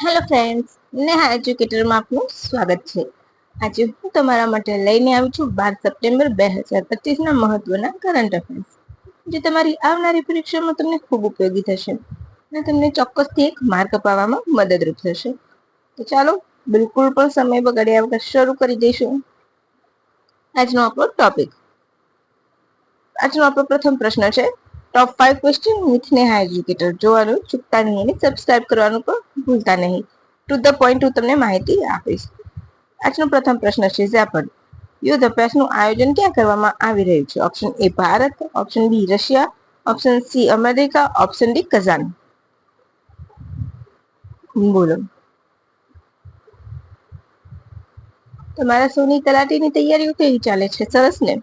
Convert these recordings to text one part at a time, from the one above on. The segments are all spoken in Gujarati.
હેલો ફ્રેન્ડ્સ નેહા એજ્યુકેટરમાં આપનું સ્વાગત છે. આજે હું તમારા માટે લઈને આવી છું બાર સપ્ટેમ્બર બે હજાર પચીસના મહત્વના કરંટ અફેર્સ જે તમારી આવનારી પરીક્ષામાં તમને ખૂબ ઉપયોગી થશે અને તમને ચોક્કસથી એક માર્ક અપાવવામાં મદદરૂપ થશે. તો ચાલો, બિલકુલ પણ સમય બગાડ્યા વગર શરૂ કરી દઈશું. આજનો આપણો ટોપિક આજનો આપણો પ્રથમ પ્રશ્ન છે top five question with Neha educator જોવાનું, ચૂકતા નહીં અને સબસ્ક્રાઇબ કરવાનું પણ ભૂલતા નહીં. ટુ ધ પોઈન્ટ હું તમને માહિતી આપીશ. આજનો પ્રથમ પ્રશ્ન છે ઝાપડ. યુદ્ધ અભ્યાસનું આયોજન ક્યાં કરવામાં આવી રહ્યું છે? Option A Bharat. Option B Russia. Option C America. Option D Kazan બોલો. તમારા સૌની તલાટીની તૈયારીઓ કેવી ચાલે છે? સરસ ને?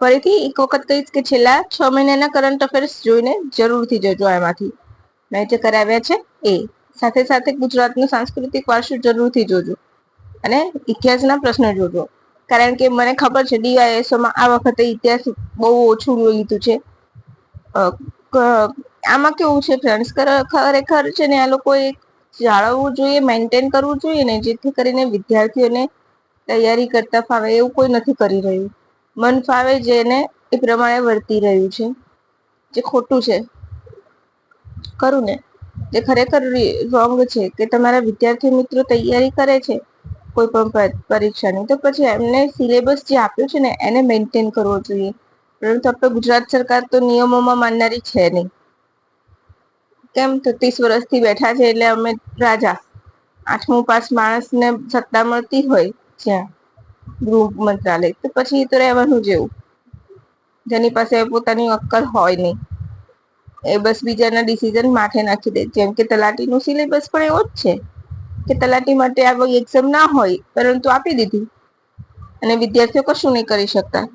ફરીથી એક વખત કહીશ કે છેલ્લા છ મહિનાના કરંટ અફેર્સ જોઈને જરૂરથી જજો એમાંથી મેં જે કરાવ્યા છે. એ સાથે સાથે ગુજરાતનું સાંસ્કૃતિક વારસો જરૂરથી જોજો. અને ઇતિહાસના પ્રશ્નો જોજો. કારણ કે મને ખબર છે, ડીવાયએસઓમાં આ વખતે ઇતિહાસ બહુ ઓછું લીધું છે. આમાં કેવું છે ફ્રેન્ડ્સ ખરેખર છે ને આ લોકોએ જાળવવું જોઈએ મેન્ટેન કરવું જોઈએ ને જેથી કરીને વિદ્યાર્થીઓને તૈયારી કરતા ફાવે એવું કોઈ નથી કરી રહ્યું. મન ફાવે જેને એ પ્રમાણે વર્તી રહ્યું છે. જે ખોટું છે. ખરું ને. જે ખરેખર રોંગ છે કે તમારા વિદ્યાર્થી મિત્રો તૈયારી કરે છે કોઈ પણ પરીક્ષાની, તો પછી એમને સિલેબસ જે આપ્યું છે ને એને મેન્ટેન કરવો જોઈએ. પરંતુ આપણે ગુજરાત સરકાર તો નિયમોમાં માનનારી છે નહીં. કેમ? તો ત્રીસ વર્ષથી બેઠા છે એટલે અમે રાજા. આઠમું પાસ માણસને સત્તા મળતી હોય જ્યાં. ગૃહ મંત્રાલય તો પછી તો રહેવાનું જેવું જેની પાસે પોતાની અક્કલ હોય નહીં. એ બસ બીજાના ડિસિઝન માથે નાખી દે. જેમ કે તલાટીનું સિલેબસ પણ એવો જ છે કે તલાટી માટે આ એક્ઝામ ના હોય, પરંતુ આપી દીધી. અને વિદ્યાર્થીઓ કશું નહીં કરી શકતા.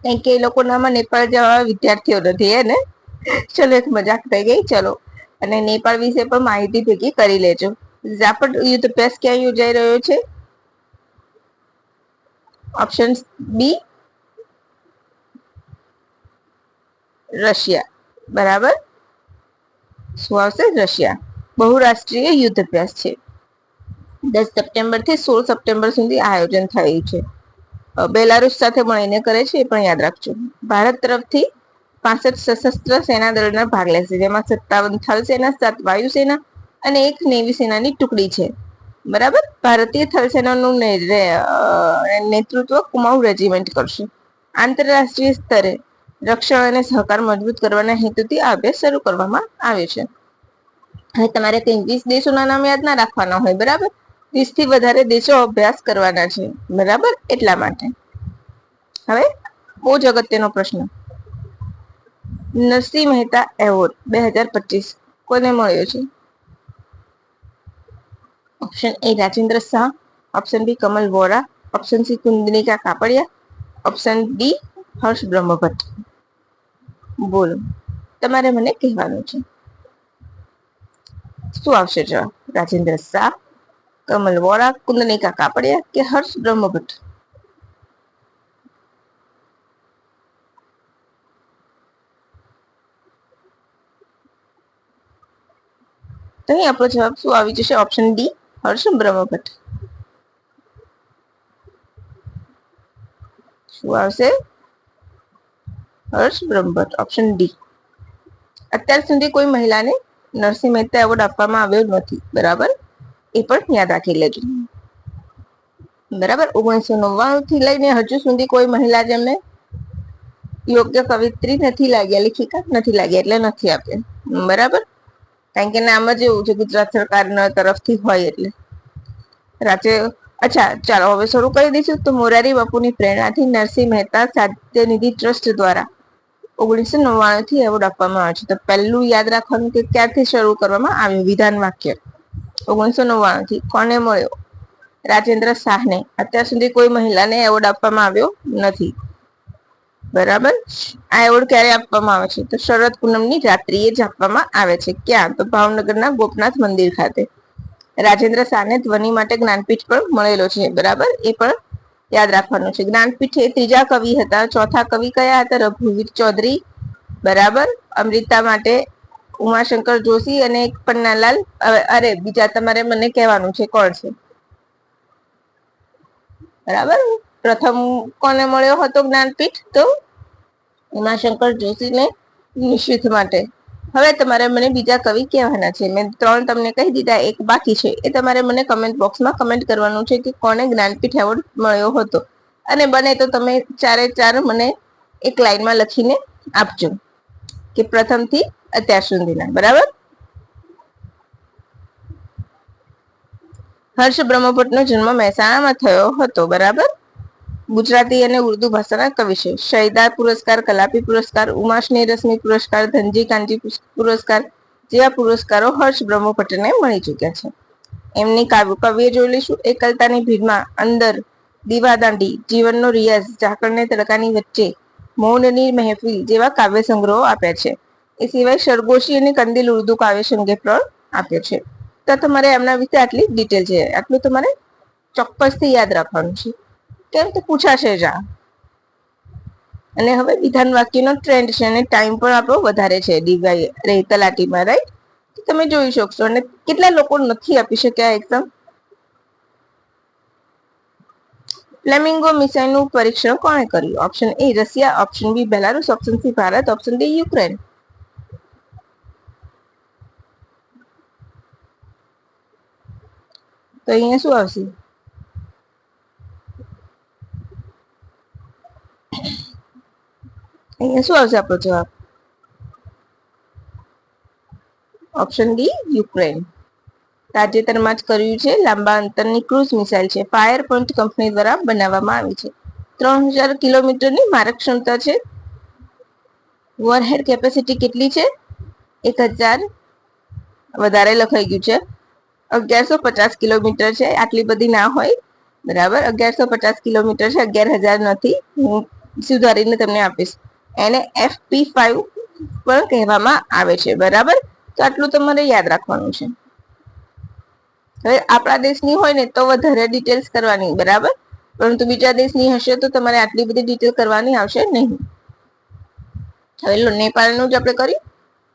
કારણ કે એ લોકોનામાં નેપાળ જવા વિદ્યાર્થીઓ નથી ને? ચલો, એક મજાક થઈ ગઈ. ચલો. અને નેપાળ વિશે પણ માહિતી ભેગી કરી લેજો. ઝાપડ યુદ્ધ અભ્યાસ ક્યાં યોજાઈ રહ્યો છે? ઓપ્શન બી રશિયા બરાબર? શું આવશે? રશિયા બહુરાષ્ટ્રીય યુદ્ધ અભ્યાસ છે. દસ સપ્ટેમ્બરથી સોળ સપ્ટેમ્બર સુધી આયોજન થયું છે. બેલારુસ સાથે મળીને કરે છે એ પણ યાદ રાખજો. ભારત તરફથી પાસઠ સશસ્ત્ર સેના દળના ભાગ લેશે, જેમાં સત્તાવન થલ સેના, સાત વાયુસેના અને એક નેવી સેનાની ટુકડી છે. બરાબર? ભારતીય થલ સેનાનું નેતૃત્વ કુમાઉ રેજિમેન્ટ કરશે. આંતરરાષ્ટ્રીય સ્તરે રક્ષણ અને સહકાર મજબૂત કરવાના હેતુથી આ અભ્યાસ શરૂ કરવામાં આવ્યો છે. હવે તમારે કઈ વીસ દેશોના નામ યાદ ના રાખવાના હોય, બરાબર? વીસથી વધારે દેશો અભ્યાસ કરવાના છે, બરાબર? એટલા માટે. હવે, બહુ જ અગત્યનો પ્રશ્ન. નરસિંહ મહેતા એવોર્ડ, બે હજાર પચીસ, કોને મળ્યો છે? Option A Rajendra Shah option B Kamal Vora option C Kundanika Kapadia option D Harsh Brahmbhatt બોલો. તમારે મને કહેવાનું છે. શું આવશે જવાબ? રાજેન્દ્ર શાહ કમલ વોરા કુંદનિકા કાપડિયા કે હર્ષ બ્રહ્મભટ્ટ તો અહીં આપણો જવાબ શું આવી જશે? ઓપ્શન ડી હર્ષ બ્રહ્મભટ્ટ શું આવશે હર્ષ બ્રહ્મભટ્ટ ઓપ્શન ડી અત્યાર સુધી કોઈ મહિલાને નરસિંહ મહેતા એવોર્ડ આપવામાં આવ્યો નથી, બરાબર? એ પણ યાદ રાખી લેજો. બરાબર? ઓગણીસો નવ્વાણું થી લઈને હજુ સુધી કોઈ મહિલા જેમને યોગ્ય કવિત્રી નથી લાગ્યા, લેખિકા નથી લાગ્યા, એટલે નથી આપ્યા. બરાબર? કારણ કે નામ જ એવું છે, ગુજરાત સરકારના તરફથી હોય એટલે. રાત્રે, અચ્છા, ચાલો, હવે શરૂ કરી દઈશું. તો મોરારી બાપુની પ્રેરણાથી નરસિંહ મહેતા સાત્યનિધિ ટ્રસ્ટ દ્વારા ઓગણીસો નવ્વાણું થી એવોર્ડ આપવામાં આવ્યો છે. તો પહેલું યાદ રાખવાનું કે ક્યારથી શરૂ કરવામાં આવ્યું વિધાન વાક્ય? ઓગણીસો નવ્વાણું થી કોને મળ્યો? રાજેન્દ્ર શાહને. અત્યાર સુધી કોઈ મહિલાને એવોર્ડ આપવામાં આવ્યો નથી. બરાબર? આ એવોર્ડ ક્યારે આપવામાં આવે છે? તો શરદ પૂનમની રાત્રિએ જ આપવામાં આવે છે. ક્યાં? તો ભાવનગરના ગોપનાથ મંદિર ખાતે. રાજેન્દ્ર સાને ધ્વનિ માટે જ્ઞાનપીઠ પણ મળેલો છે. બરાબર? એ પણ યાદ રાખવાનું છે. જ્ઞાનપીઠ એ ત્રીજા કવિ હતા. ચોથા કવિ કયા હતા? રઘુવીર ચૌધરી. બરાબર? અમૃતા માટે ઉમાશંકર જોશી અને પન્નાલાલ. અરે, બીજા તમારે મને કહેવાનું છે. કોણ છે? બરાબર? પ્રથમ કોને મળ્યો હતો જ્ઞાનપીઠ? તો ઉમાશંકર જોશીને નિશ્ચિત માટે. હવે તમારે મને બીજા કવિ કહેવાના છે. મેં ત્રણ તમને કહી દીધા, એક બાકી છે. એ તમારે મને કમેન્ટ બોક્સમાં કમેન્ટ કરવાનું છે કે કોને જ્ઞાનપીઠ એવોર્ડ મળ્યો હતો. અને બને તો તમે ચારે ચાર મને એક લાઈનમાં લખીને આપજો કે પ્રથમથી અત્યાર સુધીના. બરાબર? હર્ષ બ્રહ્મભટ્ટનો જન્મ મહેસાણામાં થયો હતો. બરાબર? ગુજરાતી અને ઉર્દુ ભાષાના કવિ છે. શહીદાર પુરસ્કાર, કલાપી પુરસ્કાર ઉમાશની રશ્મિ પુરસ્કાર, ધનજી કાંજી પુરસ્કાર જેવા પુરસ્કારો હર્ષ બ્રહ્મભટ્ટને મળી ચૂક્યા છે. એમની કાવ્ય કવિએ જોઈ લઈશું, એકલતાની ભીડમાં અંદર દીવાદાંડી જીવનનો રિયાઝ, ઝાકળને તડકાની વચ્ચે મૌનની મહેફિલ જેવા કાવ્ય સંગ્રહો આપ્યા છે. એ સિવાય સરગોશી અને કંદિલ ઉર્દુ કાવ્ય સંગે પણ આપ્યો છે. તો તમારે એમના વિશે આટલી ડિટેલ છે. આટલું તમારે ચોક્કસથી યાદ રાખવાનું છે. કેમ કે પૂછાશે જ. અને હવે વિધાન વાક્યનો ટ્રેન્ડ છે અને ટાઈમ પણ આપણો વધારે છે ડીવાય રે તલાટીમાં રાઈટ તમે જોઈ શકશો અને કેટલા લોકો નથી આપી શક્યા એકદમ ફ્લેમિંગો મિસાઇલનું પરીક્ષણ કોણે કર્યું? Option A Russia. Option B Belarus. Option C Bharat. Option D Ukraine. તો અહીંયા શું આવશે? અહીંયા શું આવશે આપણો જવાબ ઓપ્શન ડી યુક્રેન તાજેતરમાં જ કર્યું છે, લાંબા અંતરની ક્રૂઝ મિસાઇલ છે. ફાયર પોઈન્ટ કંપની દ્વારા બનાવવામાં આવી છે. ત્રણ હજાર કિલોમીટરની મારક ક્ષમતા છે. વોરહેડ કેપેસિટી કેટલી છે? એક હજાર. વધારે લખાઈ ગયું છે. અગિયારસો પચાસ કિલોમીટર છે. આટલી બધી ના હોય. બરાબર, અગિયારસો પચાસ કિલોમીટર છે. અગિયાર હજાર નથી. હું સુધારીને તમને આપીશ. એને એફપી ફાઈવ પણ કહેવામાં આવે છે. બરાબર? તો આટલું તમારે યાદ રાખવાનું છે. હવે આપણા દેશની હોય ને તો વધારે ડિટેલ્સ કરવાની, બરાબર? પરંતુ બીજા દેશની હશે તો તમારે આટલી બધી ડિટેલ કરવાની આવશે નહીં. હવે નેપાળનું જ આપણે કર્યું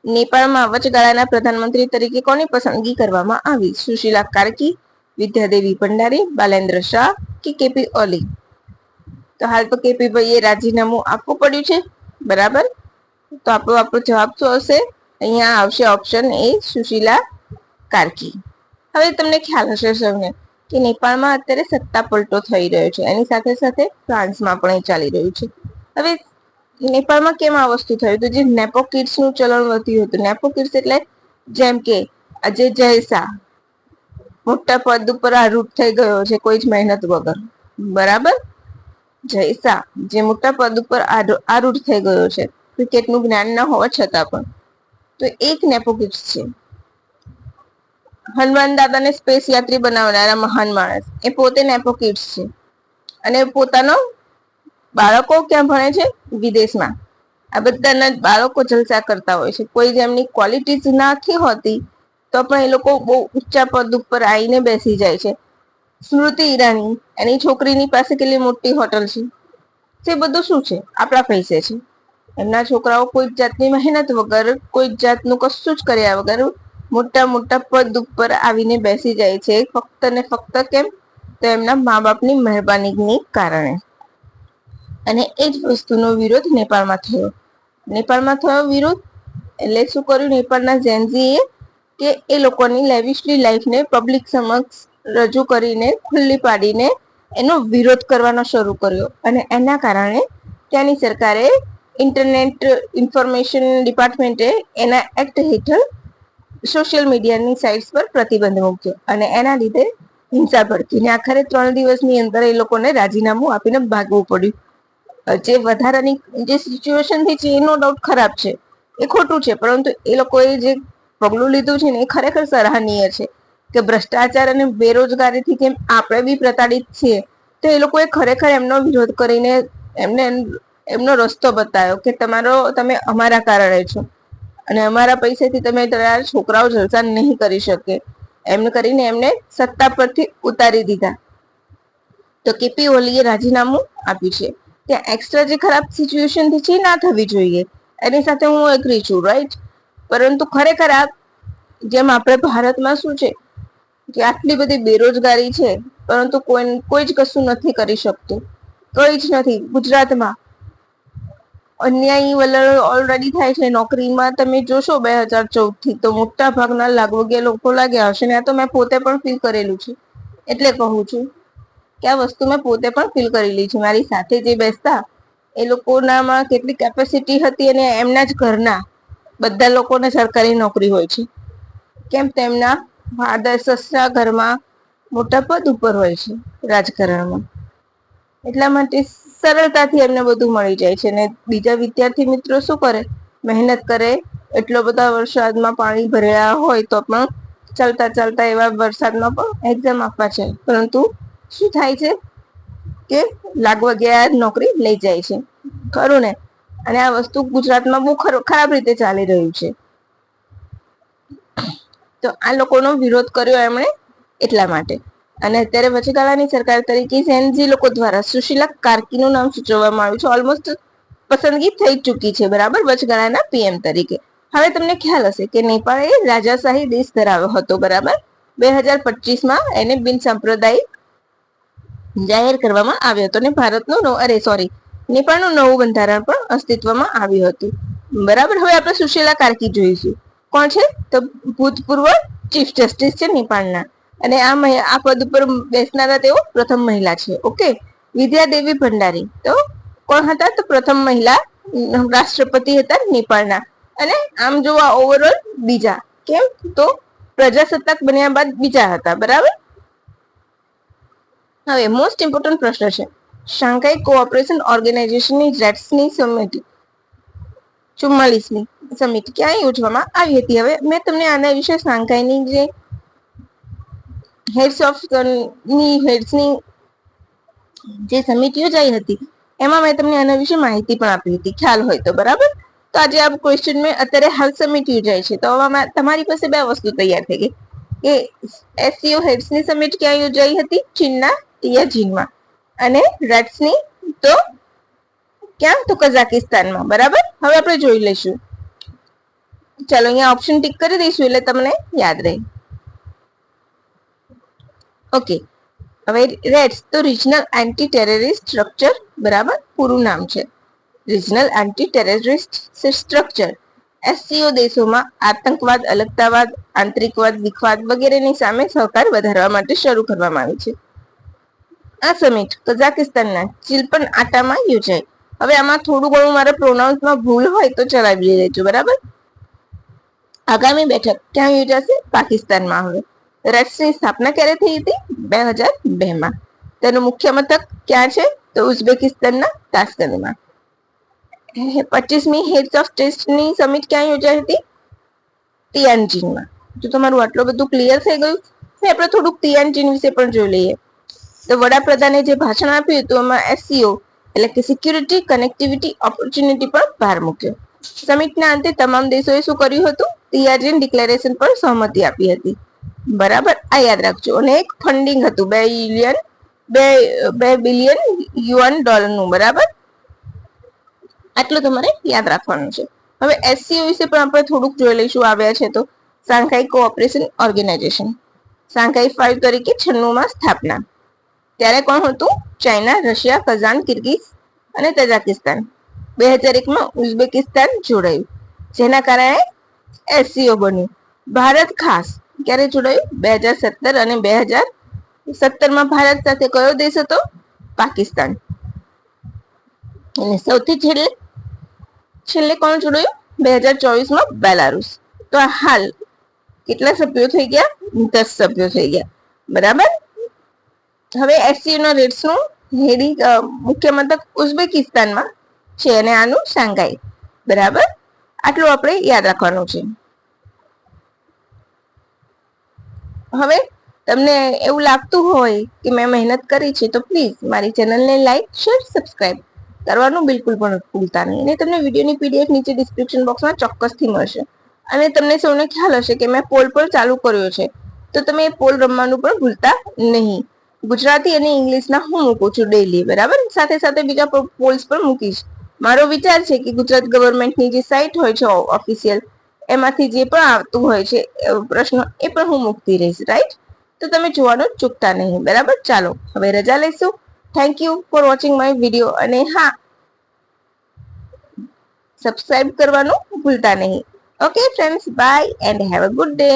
નેપાળમાં વચગાળાના પ્રધાનમંત્રી તરીકે કોની પસંદગી કરવામાં આવી? સુશીલા કાર્કી, વિદ્યાદેવી ભંડારી, બાલેન્દ્ર શાહ કે કેપી ઓલી? તો હાલ તો કેપીભાઈએ રાજીનામું આપવું પડ્યું છે, બરાબર? તો આપણો આપણો જવાબ શું હશે. અહીંયા આવશે ઓપ્શન એ સુશીલા કાર્કી. હવે તમને ખ્યાલ હશે સૌને કે નેપાળમાં અત્યારે સત્તા પલટો થઈ રહ્યો છે. એની સાથે સાથે ફ્રાન્સમાં પણ એ ચાલી રહ્યું છે. હવે નેપાળમાં કેમ આ વસ્તુ થયું? તો જે નેપો કિડ્સનું ચલણ વધ્યું હતું. નેપો કિડ્સ એટલે જેમ કે અજય જયસા, મોટા પદ ઉપર આરૂપ થઈ ગયો છે કોઈ જ મહેનત વગર. બરાબર? જયસા જે મોટા પદ ઉપર આરૂઢ થઈ ગયો છે. ક્રિકેટનું જ્ઞાન ન હોવા છતાં પણ. તો એક નેપો છે. હનુમાન દાદાને સ્પેસ યાત્રી બનાવનારા મહાન માણસ. એ પોતે નેપોકિટ્સ છે. અને પોતાનો બાળકો ક્યાં ભણે છે? વિદેશમાં. આ બધાના બાળકો જલસા કરતા હોય છે. કોઈ જેમની ક્વોલિટીઝ નથી હોતી, તો પણ એ લોકો બહુ ઊંચા પદ ઉપર આવીને બેસી જાય છે. સ્મૃતિ ઈરાની, એની છોકરીની પાસે કેટલી મોટી હોટલ છે? તે બધું શું છે? આપણા પૈસે છે. એમના છોકરાઓ કોઈ જાતની મહેનત વગર કોઈ જાતનું કશું જ કર્યા વગર મોટા મોટા પદ ઉપર આવીને બેસી જાય છે. ફક્ત ને ફક્ત કેમ? તો એમના મા બાપની મહેરબાનીની કારણે. અને એ જ વસ્તુનો વિરોધ નેપાળમાં થયો. નેપાળમાં થયો વિરોધ? એટલે શું કર્યું નેપાળના ઝેન્ઝીએ કે એ લોકોની લેવિશલી લાઈફને પબ્લિક સમક્ષ રજૂ કરીને, ખુલ્લી પાડીને એનો વિરોધ કરવાનો શરૂ કર્યો. અને એના કારણે ત્યાંની સરકારે ઇન્ટરનેટ ઇન્ફોર્મેશન ડિપાર્ટમેન્ટે એના એક્ટ હેઠળ સોશિયલ મીડિયાની સાઇટ્સ પર પ્રતિબંધ મૂક્યો. અને એના લીધે હિંસા ભડકીને આખરે ત્રણ દિવસની અંદર એ લોકોને રાજીનામું આપીને ભાગવું પડ્યું. જે વધારાની, જે સિચ્યુએશન થઈ છે એ નો ડાઉટ ખરાબ છે. એ ખોટું છે, પરંતુ એ લોકોએ જે પગલું લીધું છે ને, એ ખરેખર સરાહનીય છે. કે ભ્રષ્ટાચાર અને બેરોજગારીથી કેમ આપણે બી પ્રતાડિત છીએ? તો એ લોકોએ ખરેખર એમનો વિરોધ કરીને એમને એમનો રસ્તો બતાવ્યો કે તમારો, તમે અમારા કારણે છો. અને અમારા પૈસાથી તમે તમારા છોકરાઓ જલસા નહીં કરી શકે. એમ કરીને એમને સત્તા પરથી ઉતારી દીધા. તો કેપી ઓલીએ રાજીનામું આપ્યું છે. ત્યાં એક્સ્ટ્રા જે ખરાબ સિચ્યુએશન છે ના થવી જોઈએ, એની સાથે હું એગ્રી છું રાઈટ પરંતુ ખરેખર આ, જેમ આપણે ભારતમાં શું છે કે આટલી બધી બેરોજગારી છે, પરંતુ કોઈ કોઈ જ કશું નથી કરી શકતું. કઈ જ નથી, ગુજરાતમાં. અન્યાયી વલણ ઓલરેડી થાય છે, નોકરીમાં તમે જોશો બે હજાર ચૌદથી તો મોટા ભાગના લાગવગે લોકો લાગ્યા હશે ને આ તો મેં પોતે પણ ફીલ કરેલું છે. એટલે કહું છું કે આ વસ્તુ મેં પોતે પણ ફીલ કરેલી છે. મારી સાથે જે બેસતા, એ લોકોનામાં કેટલી કેપેસિટી હતી અને એમના જ ઘરના બધા લોકોને સરકારી નોકરી હોય છે. કેમ તેમના સસરા ઘરમાં મોટા પદ ઉપર હોય છે રાજકારણમાં. એટલા માટે સરળતાથી એમને બધું મળી જાય છે અને બીજા વિદ્યાર્થી મિત્રો શું કરે? મહેનત કરે, એટલો બધા વરસાદમાં પાણી ભર્યા હોય તો પણ ચાલતા ચાલતા એવા વરસાદમાં પણ એક્ઝામ આપવા છે. પરંતુ શું થાય છે કે લાગવા ગયા નોકરી લઈ જાય છે. ખરું ને? અને આ વસ્તુ ગુજરાતમાં બહુ ખરાબ રીતે ચાલી રહ્યું છે. તો આ લોકોનો વિરોધ કર્યો એમણે એટલા માટે. અને અત્યારે વચગાળાની સરકાર તરીકે સેનજી લોકો દ્વારા સુશીલા કાર્કીનું નામ સૂચવવામાં આવ્યું છે. ઓલમોસ્ટ પસંદગી થઈ ચૂકી છે, બરાબર? વચગાળાના પીએમ તરીકે. હવે તમને ખ્યાલ હશે કે નેપાળ એ રાજાશાહી દેશ ધરાવ્યો હતો, બરાબર? બે હજાર પચીસમાં એને બિન સાંપ્રદાયિક જાહેર કરવામાં આવ્યો હતો અને ભારતનું અરે સોરી નેપાળનું નવું બંધારણ પણ અસ્તિત્વમાં આવ્યું હતું. બરાબર? હવે આપણે સુશીલા કાર્કી જોઈશું. કોણ છે? તો ભૂતપૂર્વ ચીફ જસ્ટિસ છે નેપાળના. અને આ આ પદ ઉપર બેસનારા તેઓ પ્રથમ મહિલા છે. ઓકે? વિદ્યાદેવી ભંડારી. તો કોણ હતા? તો પ્રથમ મહિલા રાષ્ટ્રપતિ હતા નેપાળના. અને આમ જોવા ઓવરઓલ બીજા. કેમ? તો પ્રજાસત્તાક બન્યા બાદ બીજા હતા. બરાબર? હવે મોસ્ટ ઇમ્પોર્ટન્ટ પ્રશ્ન છે. શાંઘાઈ કોઓપરેશન ઓર્ગેનાઇઝેશનની રેટ્સની સમિતિ. ચુમ્માલીસમી. સમિટ ક્યાં યોજવામાં આવી હતી? હવે મેં તમને આના વિશે શાંઘાઈની જે હેડ્સ ઓફની હેડ્સની જે સમિટ યોજાઈ હતી, એમાં મેં તમને આના વિશે માહિતી પણ આપી હતી. ખ્યાલ હોય તો, બરાબર? તો આજે આ ક્વેશ્ચન મેં અત્યારે હાલ સમિટ યોજાય છે. તો તમારી પાસે બે વસ્તુ તૈયાર થઈ ગઈ. કે એસસીઓ હેડ્સની સમિટ ક્યાં યોજાઈ હતી? ચીનના તિયાજીનમાં અને રેટ્સની તો ક્યાં? તો કઝાકિસ્તાનમાં. બરાબર? હવે આપણે જોઈ લઈશું. ચાલો, અહીંયા ઓપ્શન ટિક કરી દઈશું એટલે તમને યાદ રહે. ઓકે હવે રેડ્સ તો રિજનલ એન્ટી ટેરરિસ્ટ સ્ટ્રક્ચર બરાબર? પૂરું નામ છે. Regional anti terrorist structure SCO દેશોમાં આતંકવાદ, અલગતાવાદ, આંતરિકવાદ, વિખવાદ વગેરેની સામે સહકાર વધારવા માટે શરૂ કરવામાં આવી છે. આ સમિટ કઝાકિસ્તાનના ચિલ્પન આટામાં યોજાય હવે આમાં થોડું ઘણું મારે પ્રોનાઉન્સમાં ભૂલ હોય તો ચલાવી લેજો, બરાબર? આગામી બેઠક ક્યાં યોજાશે? પાકિસ્તાનમાં હવે. રાષ્ટ્રની સ્થાપના ક્યારે થઈ હતી? બે હજાર બે માં તેનું મુખ્ય મથક ક્યાં છે? તો ઉઝબેકિસ્તાનના તાસ્કંદમાં પચીસમી હેડ્સ ઓફ ટેસ્ટની સમિટ ક્યાં યોજાઈ હતી? તિયાનજીનમાં. જો તમારું આટલું બધું ક્લિયર થઈ ગયું આપણે થોડુંક તિયાનજીન વિશે પણ જોઈ લઈએ. તો વડાપ્રધાને જે ભાષણ આપ્યું હતું, એમાં એસસીઓ એટલે કે સિક્યુરિટી કનેક્ટિવિટી ઓપોર્ચ્યુનિટી પર ભાર મૂક્યો. સમિટના અંતે તમામ દેશોએ શું કર્યું હતું? તિયાજીન ડિક્લેરેશન પર સહમતિ આપી હતી. બરાબર? આ યાદ રાખજો. અને એક ફંડિંગ હતું, બે બિલિયન બે બે બિલિયન યુએન ડોલરનું, બરાબર? આટલું તમારે યાદ રાખવાનું છે. હવે એસસીઓ વિશે પણ આપણે થોડુંક જોઈ લઈશું. આવ્યા છે તો Shanghai cooperation organisation Shanghai five તરીકે છન્નુંમાં સ્થાપના. ત્યારે કોણ હતું? ચાઇના, રશિયા કઝાન કિર્ગિઝ અને તજાકિસ્તાન. બે હજાર એકમાં ઉઝબેકિસ્તાન જોડાયું. જેના કારણે એસસીઓ બન્યું. ભારત ખાસ ક્યારે જોડાયું? બે હજાર સત્તર અને બે હજાર સત્તરમાં ભારત સાથે કયો દેશ હતો? પાકિસ્તાન. અને સૌથી છેલ્લે? છેલ્લે કોણ જોડાયું? બે હજાર ચોવીસમાં બેલારુસ. તો હાલ કેટલા સભ્યો થઈ ગયા? દસ સભ્યો થઈ ગયા. બરાબર? હવે એસસીયુના રેટ્સનું હેડી મુખ્ય મથક ઉઝબેકિસ્તાનમાં છે અને આનું શાંઘાઈ. બરાબર? આટલું આપણે યાદ રાખવાનું છે. હવે તમને એવું લાગતું હોય કે મેં મહેનત કરી છે, તો પ્લીઝ મારી ચેનલને લાઈક શેર સબસ્ક્રાઇબ કરવાનું બિલકુલ પણ ભૂલતા નહીં. અને તમને વિડીયોની પીડીએફ નીચે ડિસ્ક્રિપ્શન બોક્સમાં ચોક્કસથી મળશે. અને તમને સૌને ખ્યાલ હશે કે મેં પોલ પણ ચાલુ કર્યો છે. તો તમે પોલ રમવાનું પણ ભૂલતા નહીં. ગુજરાતી અને ઇંગ્લિશના હું મૂકું છું ડેલી બરાબર? સાથે સાથે બીજા પોલ્સ પણ મૂકીશ. મારો વિચાર છે કે ગુજરાત ગવર્મેન્ટની જે સાઇટ હોય છે ઓફિશિયલ એમાંથી જે પણ આવતું હોય છે પ્રશ્નો, એ પણ હું મૂકતી રહીશ રાઈટ તો તમે જોવાનું ચૂકતા નહીં, બરાબર? ચાલો, હવે રજા લઈશું. Thank you for watching my video અને હા સબસ્ક્રાઇબ કરવાનું ભૂલતા નહીં. Okay friends bye and have a good day